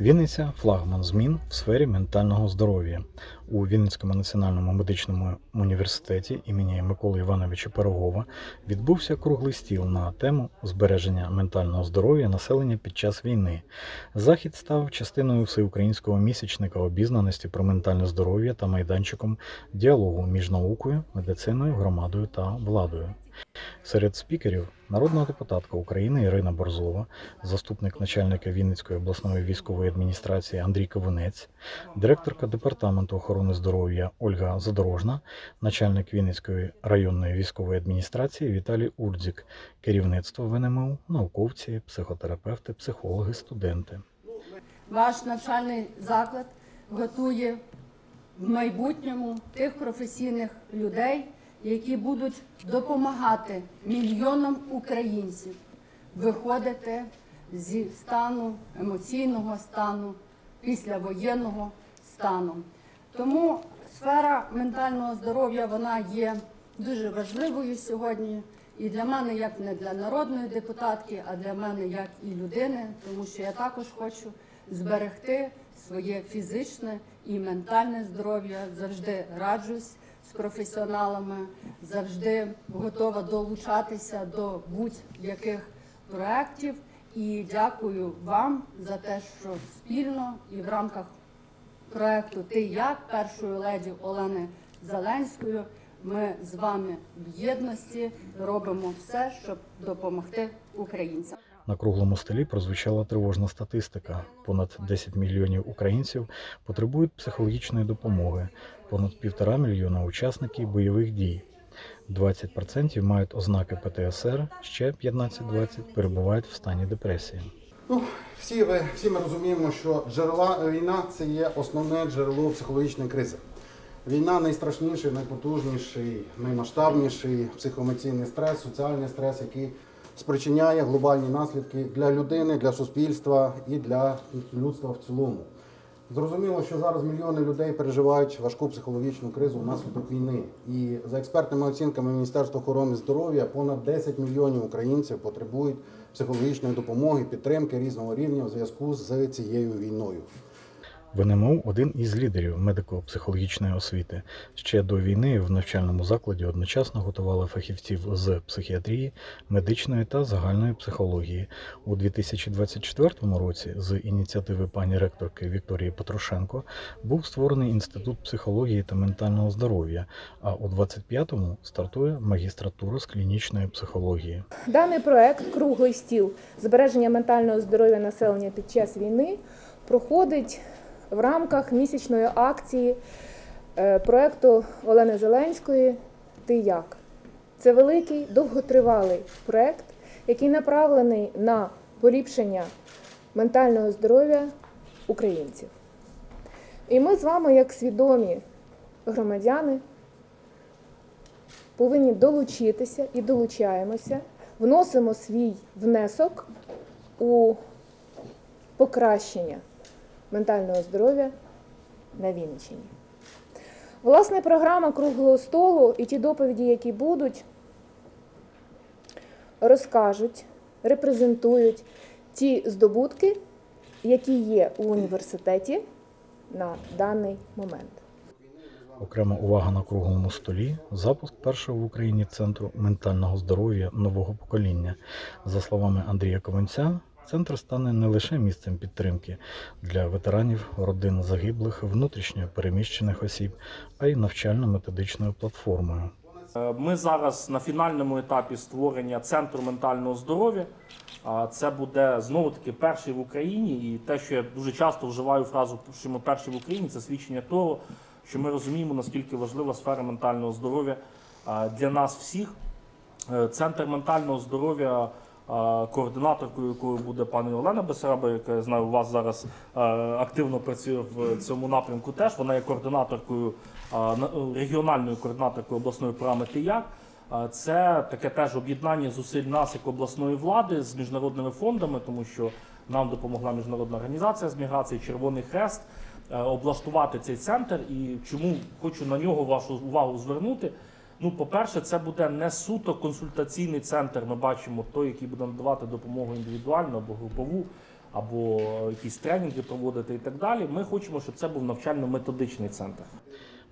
Вінниця флагман змін в сфері ментального здоров'я. У Вінницькому національному медичному університеті імені Миколи Івановича Пирогова відбувся круглий стіл на тему збереження ментального здоров'я населення під час війни. Захід став частиною всеукраїнського місячника обізнаності про ментальне здоров'я та майданчиком діалогу між наукою, медициною, громадою та владою. Серед спікерів народна депутатка України Ірина Борзова, заступник начальника Вінницької обласної військової адміністрації Андрій Кавунець, директорка департаменту охорони здоров'я Ольга Задорожна, начальник Вінницької районної військової адміністрації Віталій Урдзік, керівництво ВНМУ, науковці, психотерапевти, психологи, студенти. Ваш навчальний заклад готує в майбутньому тих професійних людей, які будуть допомагати мільйонам українців виходити зі стану емоційного стану, післявоєнного стану. Тому сфера ментального здоров'я вона є дуже важливою сьогодні. І для мене, як не для народної депутатки, а для мене як і людини, тому що я також хочу зберегти своє фізичне і ментальне здоров'я. Завжди раджусь з професіоналами, завжди готова долучатися до будь-яких проєктів. І дякую вам за те, що спільно і в рамках проекту Ти як першою леді Олени Зеленською. Ми з вами в єдності робимо все, щоб допомогти українцям. На круглому столі прозвучала тривожна статистика. Понад 10 мільйонів українців потребують психологічної допомоги, понад півтора мільйона учасників бойових дій. 20% мають ознаки ПТСР, ще 15-20% перебувають в стані депресії. Ну, всі, ви, всі ми розуміємо, що джерела війна це є основне джерело психологічної кризи. Війна найстрашніший, найпотужніший, наймасштабніший психоемоційний стрес, соціальний стрес, який спричиняє глобальні наслідки для людини, для суспільства і для людства в цілому. Зрозуміло, що зараз мільйони людей переживають важку психологічну кризу внаслідок війни. І за експертними оцінками Міністерства охорони здоров'я понад 10 мільйонів українців потребують психологічної допомоги, підтримки різного рівня в зв'язку з цією війною. ВНМУ один із лідерів медико-психологічної освіти. Ще до війни в навчальному закладі одночасно готували фахівців з психіатрії, медичної та загальної психології. У 2024 році з ініціативи пані ректорки Вікторії Петрушенко був створений інститут психології та ментального здоров'я. А у 25-му стартує магістратура з клінічної психології. Даний проект Круглий стіл збереження ментального здоров'я населення під час війни проходить в рамках місячної акції е, проекту Олени Зеленської Ти як? Це великий довготривалий проект, який направлений на поліпшення ментального здоров'я українців. І ми з вами, як свідомі громадяни, повинні долучитися і долучаємося, вносимо свій внесок у покращення ментального здоров'я на Вінниччині. Власне, програма круглого столу і ті доповіді, які будуть, розкажуть, репрезентують ті здобутки, які є у університеті на даний момент. Окрема увага на круглому столі запуск першого в Україні центру ментального здоров'я нового покоління. За словами Андрія Ковенця, центр стане не лише місцем підтримки для ветеранів, родин загиблих, внутрішньо переміщених осіб, а й навчально-методичною платформою. Е, Ми зараз на фінальному етапі створення центру ментального здоров'я. Це буде знову таки перший в Україні, і те, що я дуже часто вживаю фразу, що ми перші в Україні, це свідчення того, що ми розуміємо, наскільки важлива сфера ментального здоров'я для нас всіх. Е, Центр ментального здоров'я, координаторкою якою буде пані Олена Бесараба, яка я знаю, у вас зараз активно працює в цьому напрямку. Теж вона є координаторкою на- регіональною координаторкою обласної програми «Ти-як». Це таке теж об'єднання зусиль нас як обласної влади з міжнародними фондами, тому що нам допомогла міжнародна організація з міграції Червоний Хрест облаштувати цей центр. І чому хочу на нього вашу увагу звернути. Ну, по-перше, це буде не суто консультаційний центр. Ми бачимо той, який буде надавати допомогу індивідуальну або групову. або якісь тренінги проводити і так далі. Ми хочемо, щоб це був навчально-методичний центр.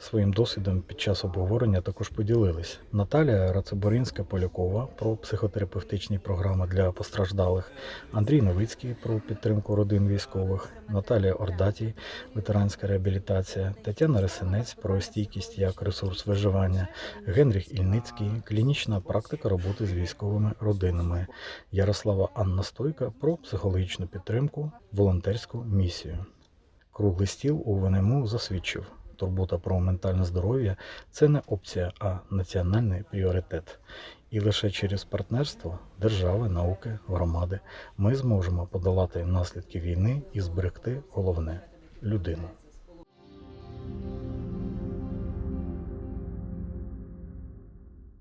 Своїм досвідом під час обговорення також поділились Наталія Рацеборинська Полякова про психотерапевтичні програми для постраждалих, Андрій Новицький про підтримку родин військових, Наталія Ордатій, ветеранська реабілітація, Тетяна Ресенець про стійкість як ресурс виживання, Генріх Ільницький, клінічна практика роботи з військовими родинами, Ярослава Анна Стойка про психологічну підтримку, волонтерську місію. Круглий стіл у ВНМУ засвідчив. Турбота про ментальне здоров'я це не опція, а національний пріоритет. І лише через партнерство держави, науки, громади ми зможемо подолати наслідки війни і зберегти головне людину.